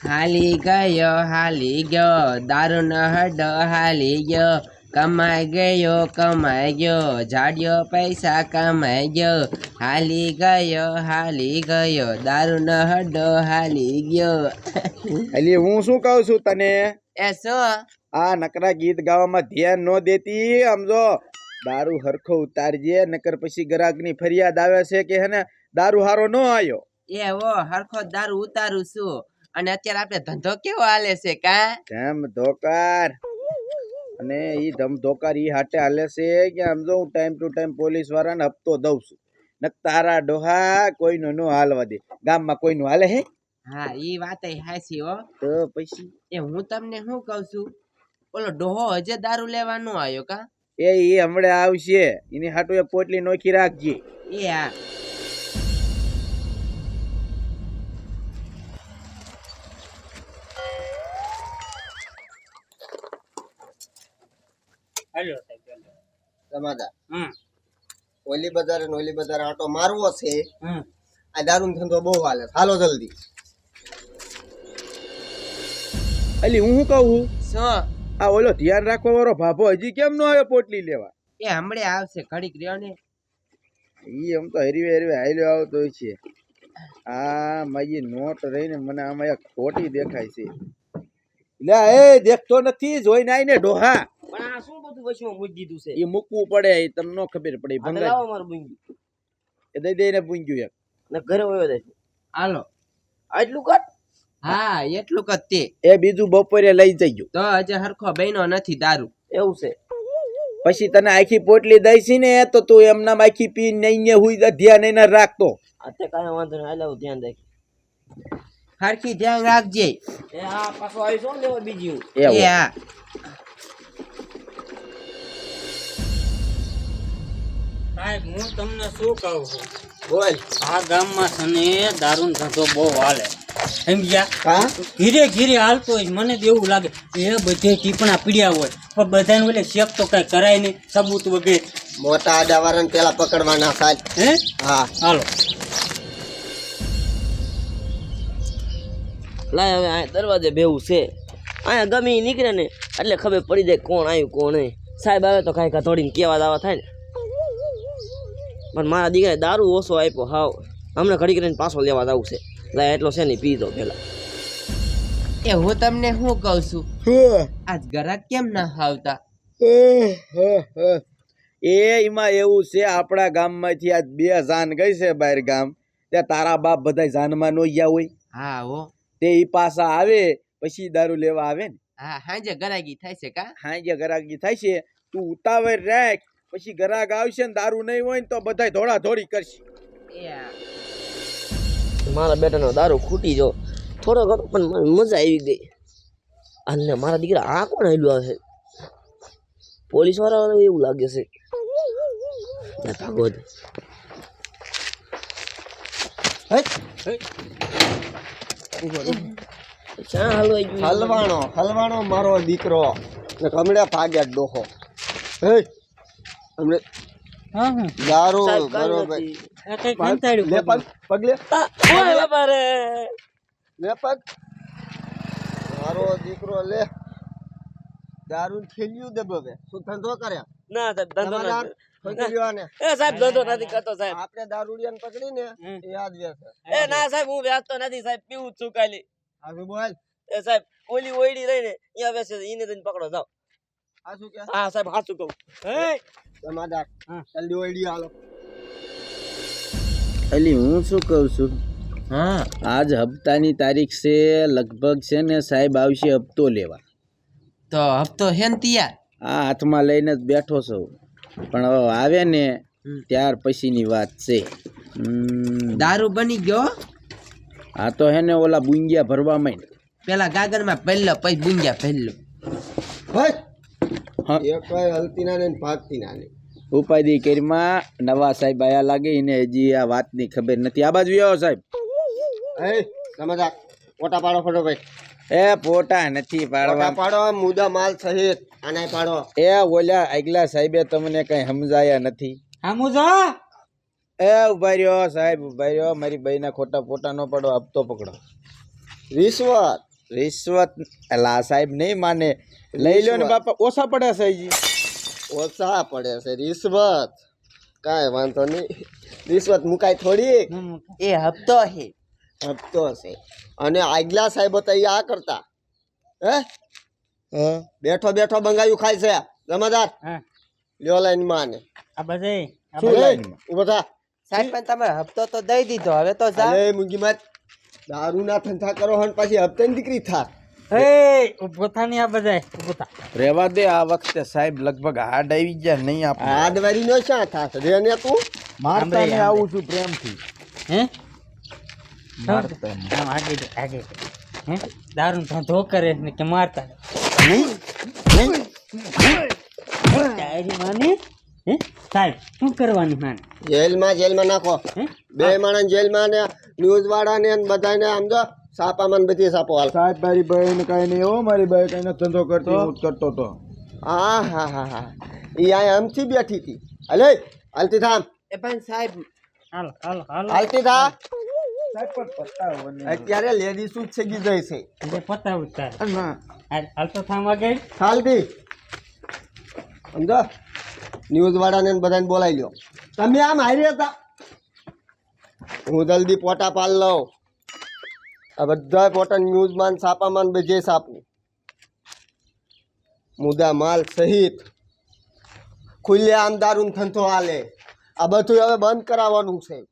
હાલી ગયો હાલી ગયો દારૂનો હડો હાલી ગયો કમાઈ ગયો કમાઈ ગયો જાડ્યો પૈસા કમાઈ ગયો હાલી ગયો હાલી ગયો દારૂનો હડો હાલી ગયો. એટલે હું શું કહું છું તને? એ શું? આ નકરા ગીત ગાવામાં ધ્યાન ન દેતી સમજો દારૂ હરખો ઉતારજે નકર પછી ગ્રાહકની ફરિયાદ આવે છે કે હે ને દારૂ હારો ન આવ્યો એ વો હરખો દારૂ ઉતારું છું. અને અત્યારે આપણે ધંધો કેવો હાલે છે કા? કેમ ધોકાર? અને ઈ ધમ ધોકાર ઈ હાટે હાલે છે કે સમજો હું ટાઈમ ટુ ટાઈમ પોલીસ વાળાને હપ્તો દઉં છું. ન તારા ડોહા કોઈનો નો હાલવા દે. ગામમાં કોઈનું હાલે હે? હા ઈ વાત હાસી હો. તો પછી? એ હું તમને શું કહું છું? ઓલો ડોહો હજે દારૂ લેવાનો આવ્યો કા? એ ઈ હમણાં આવશે. એની હાટુ એક પોટલી નોખી રાખજે. એ હા. રમાદા. હમ. ઓલી બજાર ને ઓલી બજાર આટો મારવો છે. હમ. આ દારૂ ધંધો બહુ હાલે હાલો જલ્દી. અલી હું શું કહું શું? આ ઓલો ધ્યાન રાખવા વાળો ભાભો હજી કેમ નો આવ્યો પોટલી લેવા? એ હમણે આવશે ઘડીક રહ્યો ને. ઈ આમ તો હરીવે હરીવે હાલ્યો આવતો હોય છે. આ મારી નોટ રહીને મને આમાં એક ખોટી દેખાય છે. લે એ દેખતો નથી જોઈને આઈને ડોહા. બધું વચમાં મૂકી દીધું છે. એ મૂકવું પડે એ તમને નો ખબર પડે ઈ આ તો ભંગાર લાવો મારું બુંગી એ દઈ દઈને પૂંજ્યું એક. ને ઘરે વયો દે હાલો. આટલું કર. હા એટલું કર તે. એ બીજું બપોરે લઈ જઈજો તો હજે હરખો બહેનો નથી દારૂ. એવું છે. પછી તને આખી પોટલી દઈશી ને તો તું એમના આખી પી નહીં હુઈ ધ્યાન એને રાખતો અત્યારે કાંઈ વાંધો નહીં હાલ ધ્યાન રાખ હરખી ધ્યાન રાખજે. એ આ પાછો આવી શું લેવા બીજી હું. એ હા. સાહેબ હું તમને શું કહું છું? બોલ. આ ગામમાં સને દારૂન ધંધો બહુ હાલે. સમજ્યા? હા? ધીરે ધીરે હાલતો હોય મને તો એવું લાગે એ બધે ટીપણા પીડ્યા હોય. પણ બધાને ઓલે શેક તો કઈ કરાય નહીં. સબૂત વગેરે. મોટા આડા ને પેલા પકડવાના સાહેબ. હે? હા. હાલો. લાય હવે આ દરવાજે બેવું છે. અહીંયા ગમે નીકળે ને એટલે ખબર પડી જાય કોણ આવ્યું કોણ નહીં. સાહેબ આવે તો કાંઈ થોડીને કેવા દાવા થાય ને. પણ મારા દીકરાએ દારૂ ઓછો આપ્યો હાવ. હમણાં ઘડી કરીને પાછો લેવા જવું છે. લાય એટલો છે ને પી દો પેલા. એ હું તમને શું કહું છું? હા. આજ ગ્રાહક કેમ ના આવતા એ એમાં એવું છે આપણા ગામમાંથી આજ બે જાન ગઈ છે બહાર ગામ. ત્યાં તારા બાપ બધા જાનમાં નો ગયા હોય. હા હો. તે ઈ પાછા આવે પછી દારૂ લેવા આવે ને. હા હાજે ગરાગી થાય છે કા? હાજે ગરાગી થાય છે. તું ઉતાવળ રાખ. પછી ગ્રાહક આવશે ને દારૂ નહીં હોય ને તો બધા ધોળા ધોળી કરશે મારા બેટાનો દારૂ ખૂટી જો થોડો ઘણો પણ મને મજા આવી ગઈ. અને મારા દીકરા આ કોણ હેલું આવે પોલીસવાળા એવું લાગે છે. ભાગો હલવાણો હલવાણો મારો દીકરો. ને હમણે ભાગ્યા ડોહો. હે? હમણે હા હા. દારૂ બરોબર. આ કઈ કંટાળ્યું લે પગ પગ લે. ઓય બાપા રે લે. પગ. મારો દીકરો લે. દારૂ થેલ્યું દે શું ધંધો કર્યા? ના સાહેબ ધંધો. એ સાહેબ ધંધો નથી કરતો સાહેબ. આપણે દારૂડિયાને પકડીને એ યાદ વેસે એ ના સાહેબ હું વ્યાજતો નથી સાહેબ પીવું છું કાલી બોલ. એ સાહેબ ઓલી ઓયડી રહીને અહીંયા બેસે એને ઈને જઈને પકડો કે હા સાહેબ સાચું કહું? હે. જમાદાર જલ્દી ઓયડી હાલો. અલી હું શું કહું છું? હા. આજ હપ્તાની તારીખ છે લગભગ છે ને સાહેબ આવશે હપ્તો લેવા. તો હપ્તો હે ને તૈયાર? આ હાથમાં લઈને જ બેઠો છું. પણ હવે આવે ને. ત્યાર પછીની વાત છે. હમ, દારૂ બની ગયો? આ તો હે ને ઓલા બુંગિયા ભરવા માંડ પેલા ગાગરમાં પહેલો પછી બુંગિયા પહેલો ભાઈ હા. એ કઈ હલતી ના ને ભાગતી ના ને. ઉપાધિ કરીમાં નવા સાહેબ આયા લાગે એને હજી આ વાતની ખબર નથી. આ બાજુ આવો સાહેબ. એ જમાદાર ફોટા પાડો ફોટો ભાઈ. એ પોટા નથી પાડવા. પાડો મુદ્દા માલ સહિત આને પાડો. એ ઓલા આગલા સાહેબે તમને કઈ સમજાયા નથી? સમજો એ ઊભા રહ્યો સાહેબ ઊભા રહ્યો. મારી બાઈના ખોટા પોટા નો પાડો હપ્તો પકડો. રિશ્વત. રિશ્વત એલા સાહેબ નહીં માને. લઈ લો ને. બાપા ઓછા પડે છે ઓછા પડે છે રિશ્વત. કાંઈ વાંધો નહીં. રિશ્વત મુકાય થોડી એ હપ્તો છે. હપ્તો છે. અને આગલા સાહેબ હતા એ આ કરતા. હે? બેઠો બેઠો બંગાયું ખાય છે. જમાદાર લ્યો લાઈનમાં આ બધા? આ શું બધા- ઊભો થા. સાહેબ પણ તમે હપ્તો તો દઈ દીધો. હવે તો જા. અરે મૂંગી મત દારૂ ના ધંધા કરો હન પછી હપ્તાની દીકરી થા એ ઊભો થા ને આ બધા ઊભો થા રેવા દે આ વખતે સાહેબ લગભગ હાડ આવી ગયા નહીં આપણે. હાડવારી નો શા થાશે? રે ને તું? મારતા ને આંબે, આવું છું પ્રેમથી. હે? મારતા ને. આમ આગે દે, આગે દે. હે? દારૂ ધંધો કરે ને કે મારતા તારી માને? હે? સાહેબ શું કરવાનું માને? જેલમાં જેલમાં નાખો. હે? બે માણસ જેલમાં ને ન્યૂઝ વાળાને ને બધાને આમ જો સાપામાં ને બધી સાપો હાલ. સાહેબ મારી બહેન કઈ નહીં હો મારી ભાઈ કઈ ધંધો કરતો હું જ કરતો તો હા હા હા હા. એ આ આમથી બેઠી હતી. અલે હાલતી થામ. એ પણ સાહેબ હાલો હાલો હાલો. હાલતી થા. ને. અત્યારે લેડીઝ જ સગી જાય છે. એટલે પતાવું જ તારે. ના હાલ હાલ તો થામ આગળ. હાલતી. સમજો? ન્યૂઝ વાળાને બધાને બોલાવી લ્યો. તમે આમ હારી હતા. હું જલ્દી પોટા પાલ લઉં. આ બધા પોટા ન્યૂઝમાં ને છાપામાં ને બધે છાપું. મુદ્દા માલ સહિત. ખુલ્લે આમ દારૂ ધંધો હાલે. આ બધું હવે બંધ કરાવવાનું છે.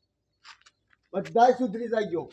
બધા સુધરી જાય ગયો.